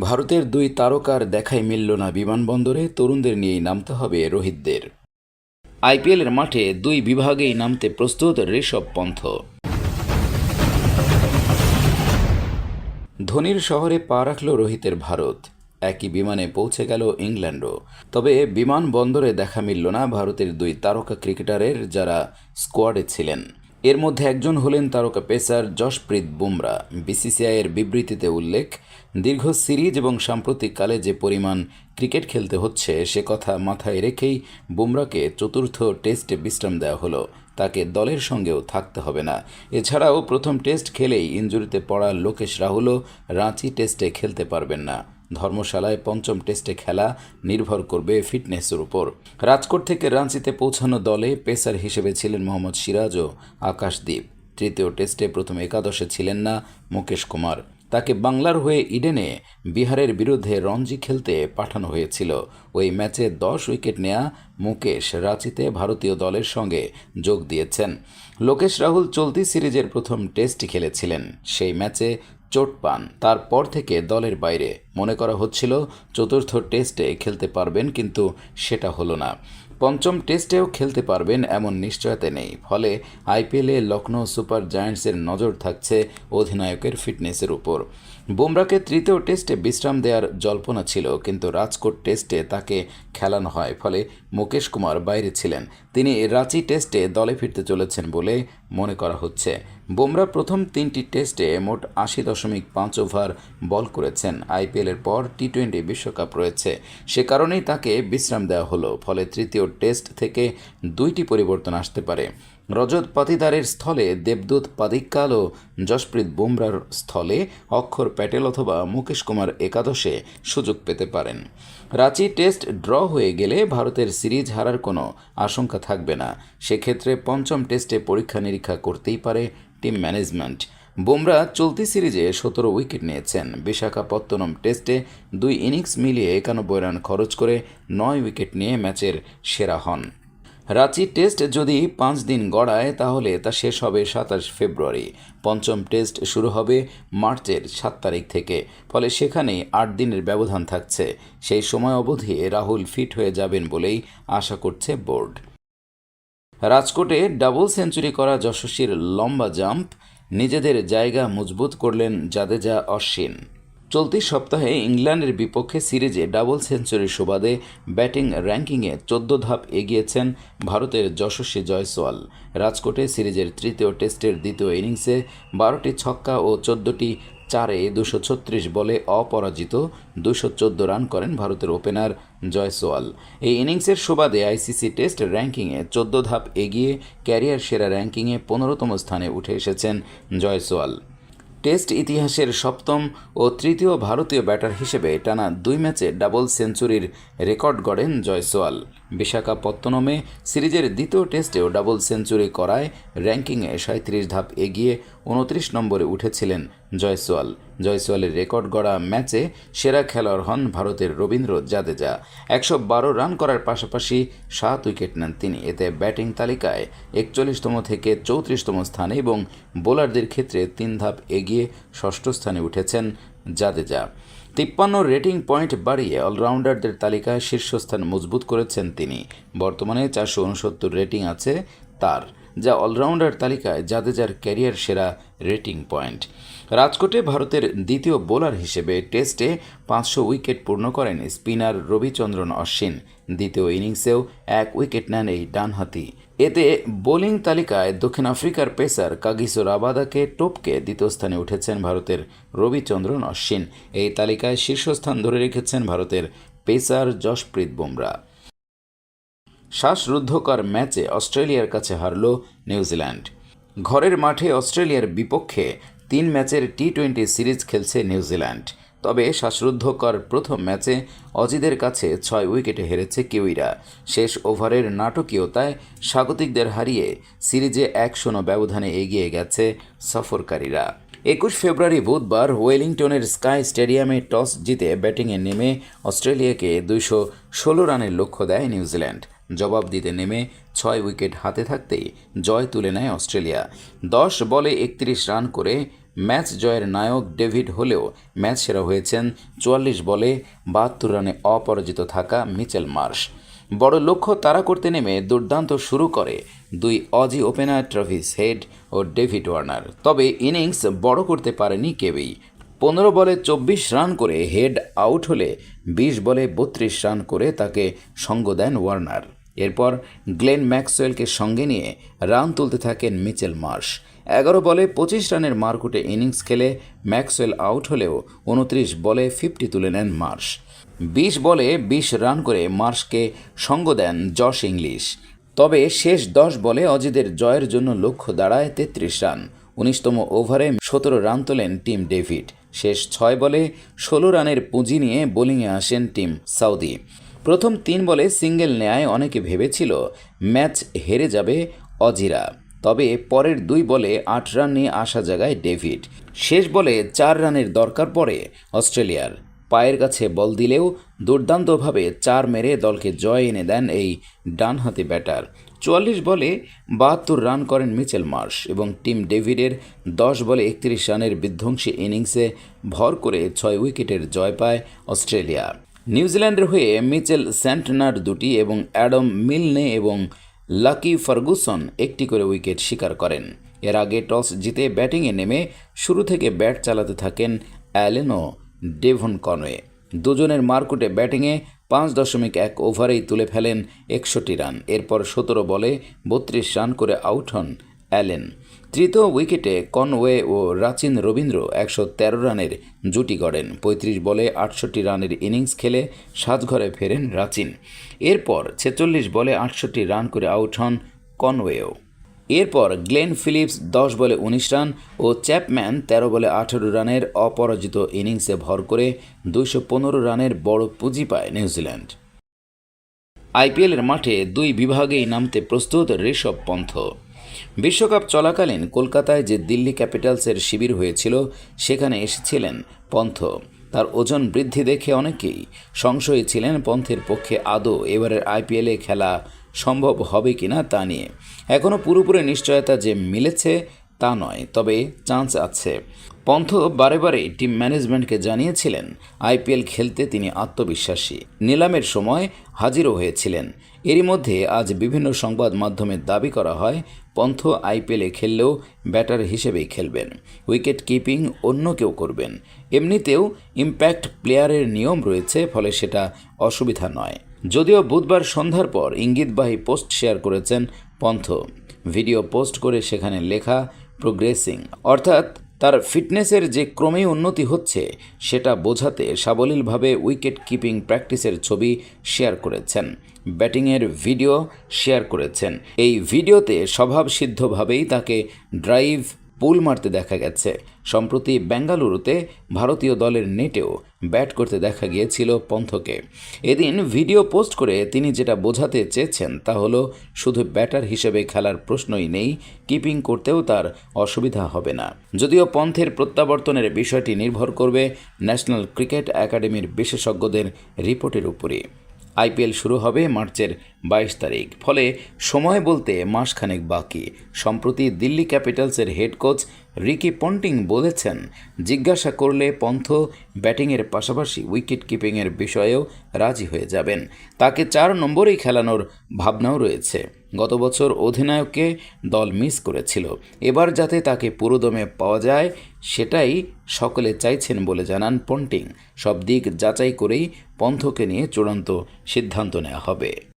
ভারতের দুই তারকার দেখাই মিলল না বিমানবন্দরে, তরুণদের নিয়েই নামতে হবে রোহিতদের। আইপিএলের মাঠে দুই বিভাগেই নামতে প্রস্তুত ঋষভ পন্থ। ধোনির শহরে পা রাখল রোহিতের ভারত। একই বিমানে পৌঁছে গেল ইংল্যান্ডও। তবে বিমানবন্দরে দেখা মিলল না ভারতের দুই তারকা ক্রিকেটারের যারা স্কোয়াডে ছিলেন। এর মধ্যে একজন হলেন তারকা পেসার যশপ্রীত বুমরা। বিসিসিআইয়ের বিবৃতিতে উল্লেখ দীর্ঘ সিরিজ এবং সাম্প্রতিককালে যে পরিমাণ ক্রিকেট খেলতে হচ্ছে, সে কথা মাথায় রেখেই বুমরাকে চতুর্থ টেস্টে বিশ্রাম দেওয়া হলো। তাকে দলের সঙ্গেও থাকতে হবে না। এছাড়াও প্রথম টেস্ট খেলেই ইঞ্জুরিতে পড়া লোকেশ রাহুলও রাঁচি টেস্টে খেলতে পারবেন না। ধর্মশালায় পঞ্চম টেস্টে খেলা নির্ভর করবে ফিটনেসের উপর। রাজকোট থেকে রাঁচিতে পৌঁছানো দলে পেসার হিসেবে ছিলেন মোহাম্মদ সিরাজ ও আকাশদ্বীপ তৃতীয় টেস্টে প্রথম একাদশে ছিলেন না মুকেশ কুমার। তাকে বাংলার হয়ে ইডেনে বিহারের বিরুদ্ধে রঞ্জি খেলতে পাঠানো হয়েছিল। ওই ম্যাচে দশ উইকেট নেয়া মুকেশ রাঁচিতে ভারতীয় দলের সঙ্গে যোগ দিয়েছেন। লোকেশ রাহুল চলতি সিরিজের প্রথম টেস্ট খেলেছিলেন। সেই ম্যাচে চোট পান। তারপর থেকে দলের বাইরে। মনে করা হচ্ছিল, চতুর্থ টেস্টে খেলতে পারবেন, কিন্তু সেটা হলো না। পঞ্চম টেস্টেও খেলতে পারবেন এমন নিশ্চয়তা নেই। ফলে আইপিএলে লখনৌ সুপার জায়ান্টসের নজর থাকছে অধিনায়কের ফিটনেসের উপর। বুমরাকে তৃতীয় টেস্টে বিশ্রাম দেওয়ার জল্পনা ছিল, কিন্তু রাজকোট টেস্টে তাকে খেলানো হয়, ফলে মুকেশ কুমার বাইরে ছিলেন। তিনি রাঁচি টেস্টে দলে ফিরতে চলেছেন বলে মনে করা হচ্ছে। বুমরা প্রথম তিনটি টেস্টে মোট আশি দশমিক পাঁচ ওভার বল করেছেন। আইপিএলের পর টি টোয়েন্টি বিশ্বকাপ রয়েছে। সে কারণেই তাকে বিশ্রাম দেওয়া হলো, ফলে তৃতীয় টেস্ট থেকে দুইটি পরিবর্তন আসতে পারে। রজত পাতিদারের স্থলে দেবদূত পাদিক্কাল ও যশপ্রীত বুমরার স্থলে অক্ষর প্যাটেল অথবা মুকেশ কুমার একাদশে সুযোগ পেতে পারেন। রাঁচি টেস্ট ড্র হয়ে গেলে ভারতের সিরিজ হারার কোনো আশঙ্কা থাকবে না। সেক্ষেত্রে পঞ্চম টেস্টে পরীক্ষা নিরীক্ষা করতেই পারে টিম ম্যানেজমেন্ট। বুমরা চলতি সিরিজে সতেরো উইকেট নিয়েছেন। বিশাখাপত্তনম টেস্টে দুই ইনিংস মিলিয়ে একানব্বই রান খরচ করে নয় উইকেট নিয়ে ম্যাচের সেরা হন। রাঁচি টেস্ট যদি পাঁচ দিন গড়ায়, তাহলে তা শেষ হবে সাতাশ ফেব্রুয়ারি। পঞ্চম টেস্ট শুরু হবে মার্চের সাত তারিখ থেকে। ফলে সেখানেই আট দিনের ব্যবধান থাকছে। সেই সময় অবধি রাহুল ফিট হয়ে যাবেন বলেই আশা করছে বোর্ড। রাজকোটে ডাবল সেঞ্চুরি করা যশস্বীর লম্বা জাম্প, নিজেদের জায়গা মজবুত করলেন জাদেজা অশ্বিন। চলতি সপ্তাহে ইংল্যান্ডের বিপক্ষে সিরিজে ডাবল সেঞ্চুরির সুবাদে ব্যাটিং র্যাঙ্কিংয়ে চোদ্দ ধাপ এগিয়েছেন ভারতের যশস্বী জয়সওয়াল। রাজকোটে সিরিজের তৃতীয় টেস্টের দ্বিতীয় ইনিংসে বারোটি ছক্কা ও চোদ্দটি চারে দুশো ছত্রিশ বলে অপরাজিত দুশো রান করেন ভারতের ওপেনার জয়সওয়াল। এই ইনিংসের সুবাদে আইসিসি টেস্ট র্যাঙ্কিংয়ে চোদ্দ ধাপ এগিয়ে ক্যারিয়ার সেরা র্যাঙ্কিংয়ে পনেরোতম স্থানে উঠে এসেছেন জয়সওয়াল। টেস্ট ইতিহাসের সপ্তম ও তৃতীয় ভারতীয় ব্যাটার হিসেবে টানা দুই ম্যাচে ডাবল সেঞ্চুরির রেকর্ড গড়েন জয়সওয়াল। বিশাখাপত্তনমে সিরিজের দ্বিতীয় টেস্টেও ডাবল সেঞ্চুরি করায় র্যাঙ্কিংয়ে সাঁত্রিশ ধাপ এগিয়ে উনত্রিশ নম্বরে উঠেছিলেন জয়সওয়াল। জয়সওয়ালের রেকর্ড গড়া ম্যাচে সেরা খেলোয়াড় হন ভারতের রবীন্দ্র জাদেজা। একশো বারো রান করার পাশাপাশি সাত উইকেট নেন তিনি। এতে ব্যাটিং তালিকায় একচল্লিশতম থেকে চৌত্রিশতম স্থানে এবং বোলারদের ক্ষেত্রে তিন ধাপ এগিয়ে ষষ্ঠ স্থানে উঠেছেন জাদেজা। তিপ্পান্ন রেটিং পয়েন্ট বাড়িয়ে অলরাউন্ডারদের তালিকায় শীর্ষস্থান মজবুত করেছেন তিনি। বর্তমানে চারশো উনসত্তর রেটিং আছে তার, যা অলরাউন্ডার তালিকায় জাদেজার ক্যারিয়ার সেরা রেটিং পয়েন্ট। রাজকোটে ভারতের দ্বিতীয় বোলার হিসেবে টেস্টে পাঁচশো উইকেট পূর্ণ করেন স্পিনার রবিচন্দ্রন অশ্বিন। দ্বিতীয় ইনিংসেও এক উইকেট নেন এই ডানহাতি। এতে বোলিং তালিকায় দক্ষিণ আফ্রিকার পেসার কাগিসো রাবাদাকে টপকে দ্বিতীয় স্থানে উঠেছেন ভারতের রবিচন্দ্রন অশ্বিন। এই তালিকায় শীর্ষস্থান ধরে রেখেছেন ভারতের পেসার যশপ্রীত বুমরা। শ্বাসরুদ্ধকর ম্যাচে অস্ট্রেলিয়ার কাছে হারল নিউজিল্যান্ড। ঘরের মাঠে অস্ট্রেলিয়ার বিপক্ষে তিন ম্যাচের টি টোয়েন্টি সিরিজ খেলছে নিউজিল্যান্ড। তবে শ্বাসরুদ্ধকর প্রথম ম্যাচে অজিদের কাছে ছয় উইকেটে হেরেছে কিউইরা। শেষ ওভারের নাটকীয়তায় স্বাগতিকদের হারিয়ে সিরিজে এক শূন্য ব্যবধানে এগিয়ে গেছে সফরকারীরা। একুশ ফেব্রুয়ারি বুধবার ওয়েলিংটনের স্কাই স্টেডিয়ামে টস জিতে ব্যাটিংয়ে নেমে অস্ট্রেলিয়াকে দুইশো ষোলো রানের লক্ষ্য দেয় নিউজিল্যান্ড। জবাব দিতে নেমে ছয় উইকেট হাতে থাকতেই জয় তুলে নেয় অস্ট্রেলিয়া। দশ বলে একত্রিশ রান করে ম্যাচ জয়ের নায়ক ডেভিড হলেও ম্যাচ সেরা হয়েছেন চুয়াল্লিশ বলে বাহাত্তর রানে অপরাজিত থাকা মিচেল মার্শ। বড় লক্ষ্য তাড়া করতে নেমে দুর্দান্ত শুরু করে দুই অজি ওপেনার ট্রাভিস হেড ও ডেভিড ওয়ার্নার। তবে ইনিংস বড় করতে পারেনি কেউই। পনেরো বলে চব্বিশ রান করে হেড আউট হলে বিশ বলে বত্রিশ রান করে তাকে সঙ্গ দেন ওয়ার্নার। এরপর গ্লেন ম্যাক্সওয়েলকে সঙ্গে নিয়ে রান তুলতে থাকেন মিচেল মার্শ। এগারো বলে পঁচিশ রানের মারকুটে ইনিংস খেলে ম্যাক্সওয়েল আউট হলেও উনত্রিশ বলে ফিফটি তুলে নেন মার্শ। বিশ বলে বিশ রান করে মার্শকে সঙ্গ দেন জশ ইংলিশ। তবে শেষ দশ বলে অজিদের জয়ের জন্য লক্ষ্য দাঁড়ায় তেত্রিশ রান। উনিশতম ওভারে সতেরো রান তোলেন টিম ডেভিড। শেষ ছয় বলে ষোলো রানের পুঁজি নিয়ে বোলিংয়ে আসেন টিম সাউদি। প্রথম তিন বলে সিঙ্গেল নেয় অনেকে ভেবেছিল ম্যাচ হেরে যাবে অজিরা। তবে পরের দুই বলে আট রান নিয়ে আসা জায়গায় ডেভিড। শেষ বলে চার রানের দরকার পড়ে অস্ট্রেলিয়ার। পায়ের কাছে বল দিলেও দুর্দান্তভাবে চার মেরে দলকে জয় এনে দেন এই ডানহাতি ব্যাটার। চুয়াল্লিশ বলে বাহাত্তর রান করেন মিচেল মার্শ এবং টিম ডেভিডের দশ বলে একত্রিশ রানের বিধ্বংসী ইনিংসে ভর করে ছয় উইকেটের জয় পায় অস্ট্রেলিয়া। নিউজিল্যান্ডের হয়ে মিচেল স্যান্টনার দুটি এবং অ্যাডম মিলনে এবং লাকি ফার্গুসন একটি করে উইকেট শিকার করেন। এর আগে টস জিতে ব্যাটিংয়ে নেমে শুরু থেকে ব্যাট চালাতে থাকেন অ্যালেনো ডেভন কনওয়ে দুজনের মারকুটে ব্যাটিংয়ে পাঁচ দশমিক এক ওভারেই তুলে ফেলেন একষট্টি রান। এরপর সতেরো বলে বত্রিশ রান করে আউট হন অ্যালেন। তৃতীয় উইকেটে কনওয়ে ও রাচিন রবীন্দ্র একশো তেরো রানের জুটি গড়েন। পঁয়ত্রিশ বলে আটষট্টি রানের ইনিংস খেলে সাজঘরে ফেরেন রাচিন। এরপর ছেচল্লিশ বলে আটষট্টি রান করে আউট হন কনওয়েও। এরপর গ্লেন ফিলিপস দশ বলে উনিশ রান ও চ্যাপম্যান তেরো বলে আঠেরো রানের অপরাজিত ইনিংসে ভর করে দুইশো পনেরো রানের বড় পুঁজি পায় নিউজিল্যান্ড। আইপিএলের মাঠে দুই বিভাগেই নামতে প্রস্তুত ঋষভ পন্থ। বিশ্বকাপ চলাকালীন কলকাতায় যে দিল্লি ক্যাপিটালসের শিবির হয়েছিল, সেখানে এসেছিলেন পন্থ। তার ওজন বৃদ্ধি দেখে অনেকেই সংশয়ী ছিলেন পন্থের পক্ষে আদৌ এবারের আইপিএলে খেলা সম্ভব হবে কিনা তা নিয়ে। এখনও পুরোপুরি নিশ্চয়তা যে মিলেছে তা নয়, তবে চান্স আছে। পন্থ বারে বারে টিম ম্যানেজমেন্টকে জানিয়েছিলেন, আইপিএল খেলতে তিনি আত্মবিশ্বাসী। নিলামের সময় হাজিরও হয়েছিলেন। এরই মধ্যে আজ বিভিন্ন সংবাদ মাধ্যমে দাবি করা হয়, পন্থ আইপিএলে খেললেও ব্যাটার হিসেবেই খেলবেন, উইকেট কিপিং অন্য কেউ করবেন। এমনিতেও ইম্প্যাক্ট প্লেয়ারের নিয়ম রয়েছে, ফলে সেটা অসুবিধা নয়। যদিও বুধবার সন্ধ্যার পর ইঙ্গিতবাহী পোস্ট শেয়ার করেছেন পন্থ। ভিডিও পোস্ট করে সেখানে লেখা, প্রোগ্রেসিং অর্থাৎ তার ফিটনেসের যে ক্রমেই উন্নতি হচ্ছে, সেটা বোঝাতে সাবলীলভাবে উইকেট কিপিং প্র্যাকটিসের ছবি শেয়ার করেছেন। ব্যাটিংয়ের ভিডিও শেয়ার করেছেন। এই ভিডিওতে স্বভাবসিদ্ধভাবেই তাকে ড্রাইভ, পুল মারতে দেখা গেছে। সম্প্রতি বেঙ্গালুরুতে ভারতীয় দলের নেটেও ব্যাট করতে দেখা গিয়েছিল পন্থকে। এদিন ভিডিও পোস্ট করে তিনি যেটা বোঝাতে চেয়েছেন তা হলো, শুধু ব্যাটার হিসেবে খেলার প্রশ্নই নেই, কিপিং করতেও তার অসুবিধা হবে না। যদিও পন্থের প্রত্যাবর্তনের বিষয়টি নির্ভর করবে ন্যাশনাল ক্রিকেট একাডেমির বিশেষজ্ঞদের রিপোর্টের উপরে আইপিএল শুরু হবে মার্চের বাইশ তারিখ। ফলে সময় বলতে মাসখানেক বাকি। সম্প্রতি দিল্লি ক্যাপিটালসের হেড কোচ রিকি পন্টিং বলেছেন, জিজ্ঞাসা করলে পন্থ ব্যাটিংয়ের পাশাপাশি উইকেট কিপিংয়ের বিষয়েও রাজি হয়ে যাবেন। তাকে চার নম্বরেই খেলানোর ভাবনাও রয়েছে। গত বছর অধিনায়ককে দল মিস করেছিল। এবার যাতে তাকে পুরোদমে পাওয়া যায়, সেটাই সকলে চাইছেন বলে জানান পন্টিং। সব দিক যাচাই করেই পন্থকে নিয়ে চূড়ান্ত সিদ্ধান্ত নেওয়া হবে।